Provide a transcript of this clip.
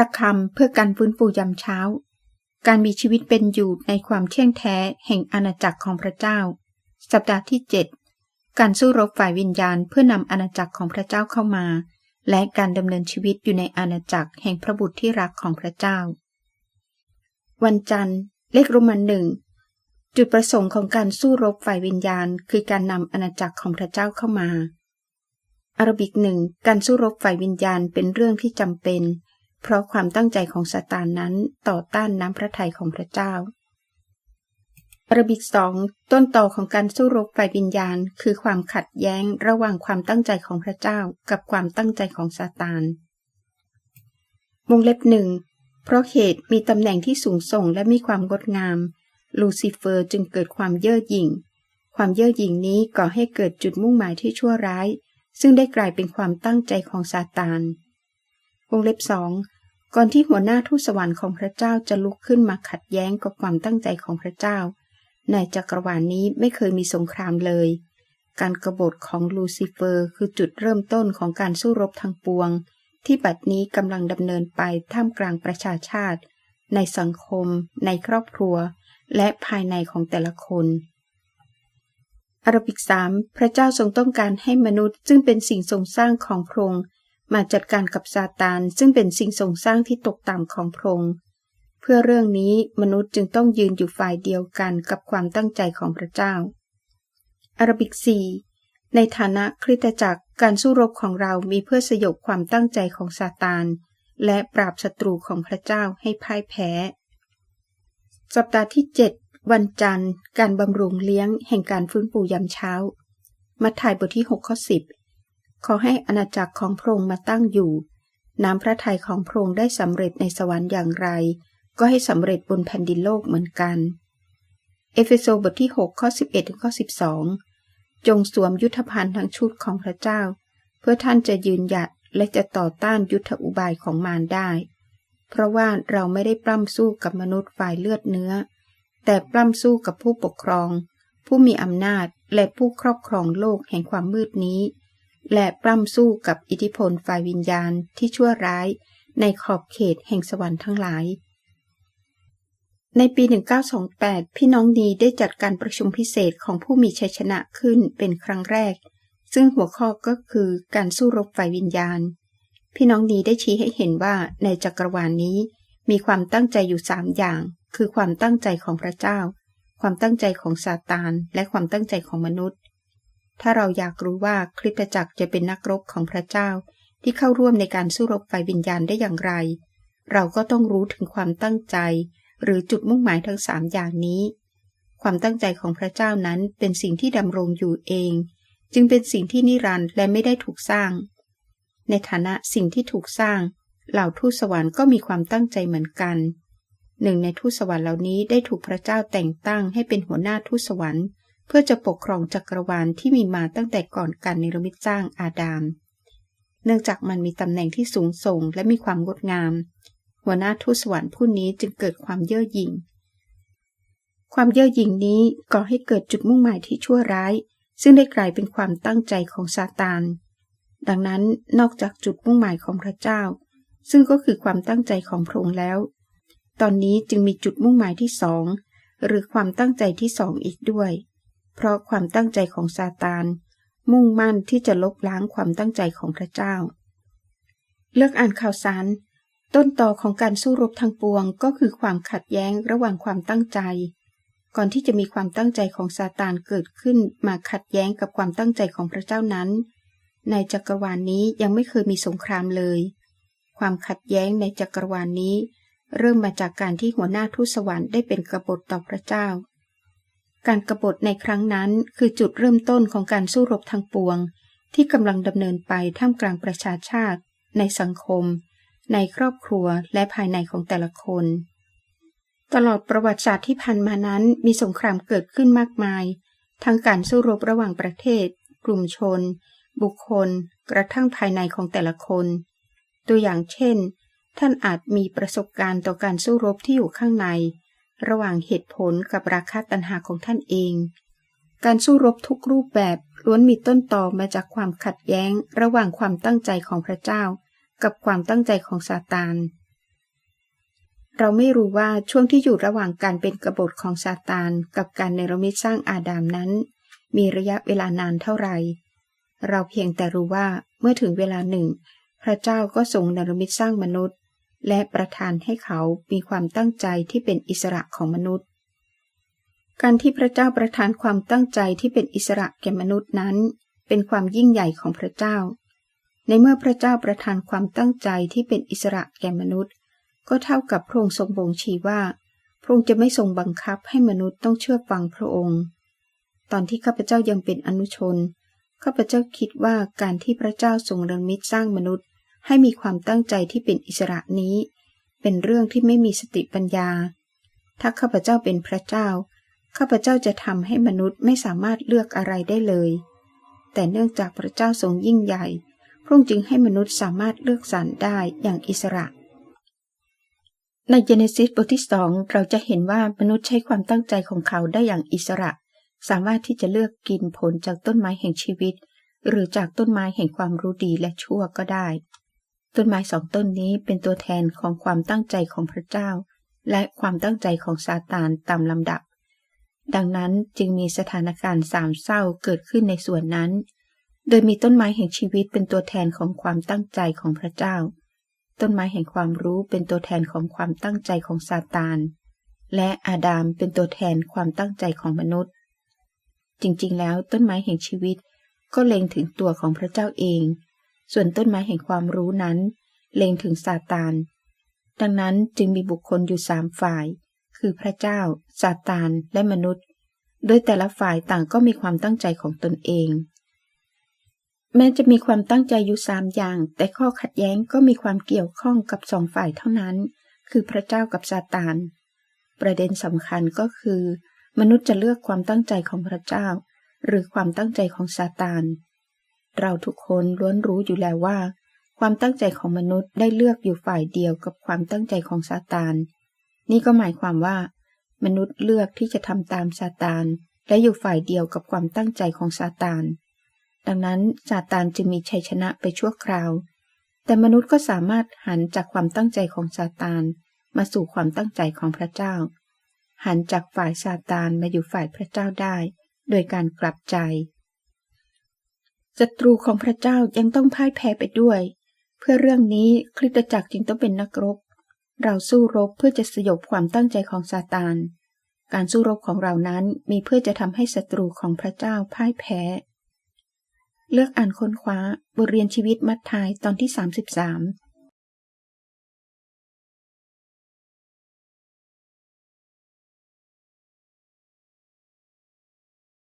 ระคำเพื่อการฟื้นฟูยามเช้า การมีชีวิตเป็นอยู่ในความเที่ยงแท้แห่งอาณาจักรของพระเจ้า สัปดาห์ที่ 7 การสู้รบฝ่ายวิญญาณเพื่อนำอาณาจักรของพระเจ้าเข้ามา และการดำเนินชีวิตอยู่ในอาณาจักรแห่งพระบุตรที่รักของพระเจ้า วันจันทร์ เลขโรมันหนึ่งจุดประสงค์ของการสู้รบฝ่ายวิญญาณ คือการนำอาณาจักรของพระเจ้าเข้ามาอารบิกหนึ่งการสู้รบฝ่ายวิญญาณเป็นเรื่องที่จำเป็น เพราะความตั้งใจของซาตานนั้นต่อต้านน้ำพระทัยของพระเจ้าอารบิกสองต้นต่อของการสู้รบฝ่ายวิญญาณ คือความขัดแย้งระหว่างความตั้งใจของพระเจ้ากับความตั้งใจของซาตานวงเล็บหนึ่งเพราะเหตุมีตำแหน่งที่สูงส่งและมีความงดงาม ลูซิเฟอร์จึงเกิดความเย่อหยิ่ง ความเย่อหยิ่งนี้ก่อให้เกิดจุดมุ่งหมายที่ชั่วร้าย ซึ่งได้กลายเป็นความตั้งใจของซาตานวงเล็บสอง ก่อนที่หัวหน้าทูตสวรรค์ของพระเจ้าจะลุกขึ้นมาขัดแย้งกับความตั้งใจของพระเจ้า ในจักรวาลนนี้ไม่เคยมีสงครามเลย การกรบฏของลูซิเฟอร์คือจุดเริ่มต้นของการสู้รบทางปวง ที่บัดนี้กำลังดำเนินไปท่ามกลางประชาชาติ ในสังคม ในครอบครัว และภายในของแต่ละคนอารบิกสามพระเจ้าทรงต้องการให้มนุษย์ ซึ่งเป็นสิ่งทรงสร้างของพระองค์ มาจัดการกับซาตานซึ่งเป็นสิ่งทรงสร้างที่ตกต่ำของพระองค์เพื่อเรื่องนี้มนุษย์จึงต้องยืนอยู่ฝ่ายเดียวกันกับความตั้งใจของพระเจ้าอารบิกสี่ในฐานะคริสตจักรการสู้รบของเรามีเพื่อสยบความตั้งใจของซาตาน และปราบศัตรูของพระเจ้าให้พ่ายแพ้ สัปดาห์ที่ 7 วันจันทร์ การบำรุงเลี้ยงแห่งการฟื้นฟูยามเช้า มัทธิยบทที่ 6 ข้อ 10 ขอให้อาณาจักรของพระองค์มาตั้งอยู่ น้ำพระทัยของพระองค์ได้สำเร็จในสวรรค์อย่างไร ก็ให้สำเร็จบนแผ่นดินโลกเหมือนกัน เอเฟโซบทที่ 6 ข้อ 11 ถึงข้อ 12 จงสวมยุทธภัณฑ์ทั้งชุดของพระเจ้า เพื่อท่านจะยืนหยัดและจะต่อต้านยุทธอุบายของมารได้ เพราะว่าเราไม่ได้ปล้ำสู้กับมนุษย์ฝ่ายเลือดเนื้อ แต่ปล้ำสู้กับผู้ปกครอง ผู้มีอำนาจและผู้ครอบครองโลกแห่งความมืดนี้ และปล้ำสู้กับอิทธิพลฝ่ายวิญญาณที่ชั่วร้าย ในขอบเขตแห่งสวรรค์ทั้งหลาย ในปี 1928 พี่น้องดีได้จัดการประชุมพิเศษของผู้มีชัยชนะขึ้นเป็นครั้งแรก ซึ่งหัวข้อก็คือการสู้รบฝ่ายวิญญาณ พี่น้องดีได้ชี้ให้เห็นว่าในจักรวาลนนี้ มีความตั้งใจอยู่สามอย่าง คือความตั้งใจของพระเจ้า ความตั้งใจของซาตาน และความตั้งใจของมนุษย์ ถ้าเราอยากรู้ว่าคริสตจักรจะเป็นนักรบของพระเจ้า ที่เข้าร่วมในการสู้รบไฟวิญญาณได้อย่างไร เราก็ต้องรู้ถึงความตั้งใจ หรือจุดมุ่งหมายทั้งสามอย่างนี้ ความตั้งใจของพระเจ้านั้นเป็นสิ่งที่ดำรงอยู่เอง จึงเป็นสิ่งที่นิรันดร์และไม่ได้ถูกสร้าง ในฐานะสิ่งที่ถูกสร้าง เหล่าทูตสวรรค์ก็มีความตั้งใจเหมือนกันหนึ่งในทูตสวรรค์เหล่านี้ได้ถูกพระเจ้าแต่งตั้งให้เป็นหัวหน้าทูตสวรรค์ เพื่อจะปกครองจักรวาลที่มีมาตั้งแต่ก่อนการนิรมิตสร้างอาดาม เนื่องจากมันมีตำแหน่งที่สูงส่งและมีความงดงาม หัวหน้าทูตสวรรค์ผู้นี้จึงเกิดความเย่อหยิ่ง ความเย่อหยิ่งนี้ก่อให้เกิดจุดมุ่งหมายที่ชั่วร้าย ซึ่งได้กลายเป็นความตั้งใจของซาตาน ดังนั้นนอกจากจุดมุ่งหมายของพระเจ้า ซึ่งก็คือความตั้งใจของพระองค์แล้ว ตอนนี้จึงมีจุดมุ่งหมายที่สองหรือความตั้งใจที่สองอีกด้วย เพราะความตั้งใจของซาตาน มุ่งมั่นที่จะลบล้างความตั้งใจของพระเจ้า เลือกอ่านข่าวสาร ต้นต่อของการสู้รบทางปวงก็คือความขัดแย้งระหว่างความตั้งใจ ก่อนที่จะมีความตั้งใจของซาตานเกิดขึ้นมาขัดแย้งกับความตั้งใจของพระเจ้านั้น ในจักรวาลนนี้ยังไม่เคยมีสงครามเลย ความขัดแย้งในจักรวาลนนี้ เริ่มมาจากการที่หัวหน้าทูตสวรรค์ได้เป็นกบฏต่อพระเจ้า การกรบฏในครั้งนั้นคือจุดเริ่มต้นของการสู้รบทางปวง ที่กำลังดำเนินไปท่ามกลางประชาชาติ ในสังคม ในครอบครัวและภายในของแต่ละคน ตลอดประวัติศาสตร์ที่ผ่านมานั้นมีสงครามเกิดขึ้นมากมาย ทั้งการสู้รบระหว่างประเทศ กลุ่มชน บุคคล กระทั่งภายในของแต่ละคน ตัวอย่างเช่น ท่านอาจมีประสบการณ์ต่อการสู้รบที่อยู่ข้างใน ระหว่างเหตุผลกับราคาตัณหาของท่านเอง การสู้รบทุกรูปแบบล้วนมีต้นต่อมาจากความขัดแย้ง ระหว่างความตั้งใจของพระเจ้า กับความตั้งใจของซาตาน เราไม่รู้ว่าช่วงที่อยู่ระหว่างการเป็นกบฏของซาตาน กับการเนรมิตสร้างอาดามนั้น มีระยะเวลานานเท่าไหร่ เราเพียงแต่รู้ว่าเมื่อถึงเวลาหนึ่ง พระเจ้าก็ทรงเนรมิตสร้างมนุษย์ และประทานให้เขามีความตั้งใจที่เป็นอิสระของมนุษย์ การที่พระเจ้าประทานความตั้งใจที่เป็นอิสระแก่มนุษย์นั้น เป็นความยิ่งใหญ่ของพระเจ้า ในเมื่อพระเจ้าประทานความตั้งใจที่เป็นอิสระแก่มนุษย์ ก็เท่ากับพระองค์ทรงบ่งชี้ว่าพระองค์จะไม่ทรงบังคับให้มนุษย์ต้องเชื่อฟังพระองค์ ตอนที่ข้าพเจ้ายังเป็นอนุชนข้าพเจ้าคิดว่าการที่พระเจ้าทรงเนรมิตรสร้างมนุษย์ ให้มีความตั้งใจที่เป็นอิสระนี้ เป็นเรื่องที่ไม่มีสติปัญญา ถ้าข้าพเจ้าเป็นพระเจ้า ข้าพเจ้าจะทำให้มนุษย์ไม่สามารถเลือกอะไรได้เลย แต่เนื่องจากพระเจ้าทรงยิ่งใหญ่ พระองค์จึงให้มนุษย์สามารถเลือกสรรได้อย่างอิสระ ในเจเนซิสบทที่สองเราจะเห็นว่ามนุษย์ใช้ความตั้งใจของเขาได้อย่างอิสระ สามารถที่จะเลือกกินผลจากต้นไม้แห่งชีวิต หรือจากต้นไม้แห่งความรู้ดีและชั่วก็ได้ ต้นไม้สองต้นนี้เป็นตัวแทนของความตั้งใจของพระเจ้า และความตั้งใจของซาตานตามลำดับ ดังนั้นจึงมีสถานการณ์สามเศร้าเกิดขึ้นในส่วนนั้น โดยมีต้นไม้แห่งชีวิตเป็นตัวแทนของความตั้งใจของพระเจ้า ต้นไม้แห่งความรู้เป็นตัวแทนของความตั้งใจของซาตาน และอาดามเป็นตัวแทนความตั้งใจของมนุษย์ จริงๆ แล้วต้นไม้แห่งชีวิตก็เล็งถึงตัวของพระเจ้าเอง ส่วนต้นไม้แห่งความรู้นั้น เล็งถึงซาตาน ดังนั้นจึงมีบุคคลอยู่สามฝ่าย คือพระเจ้าซาตานและมนุษย์ โดยแต่ละฝ่ายต่างก็มีความตั้งใจของตนเอง แม้จะมีความตั้งใจอยู่สามอย่าง แต่ข้อขัดแย้งก็มีความเกี่ยวข้องกับสองฝ่ายเท่านั้น คือพระเจ้ากับซาตาน ประเด็นสำคัญก็คือ มนุษย์จะเลือกความตั้งใจของพระเจ้า หรือความตั้งใจของซาตาน เราทุกคนล้วนรู้อยู่แล้วว่า ความตั้งใจของมนุษย์ได้เลือกอยู่ฝ่ายเดียวกับความตั้งใจของซาตาน นี่ก็หมายความว่า มนุษย์เลือกที่จะทำตามซาตาน และอยู่ฝ่ายเดียวกับความตั้งใจของซาตาน ดังนั้นซาตานจึงมีชัยชนะไปชั่วคราว แต่มนุษย์ก็สามารถหันจากความตั้งใจของซาตาน มาสู่ความตั้งใจของพระเจ้า หันจากฝ่ายซาตานมาอยู่ฝ่ายพระเจ้าได้ โดยการกลับใจ ศัตรูของพระเจ้ายังต้องพ่ายแพ้ไปด้วย เพื่อเรื่องนี้คริสตจักรจึงต้องเป็นนักรบ เราสู้รบเพื่อจะสยบความตั้งใจของซาตาน การสู้รบของเรานั้นมีเพื่อจะทำให้ศัตรูของพระเจ้าพ่ายแพ้ เลือกอ่านค้นคว้าบทเรียนชีวิตมัทธายตอนที่ 33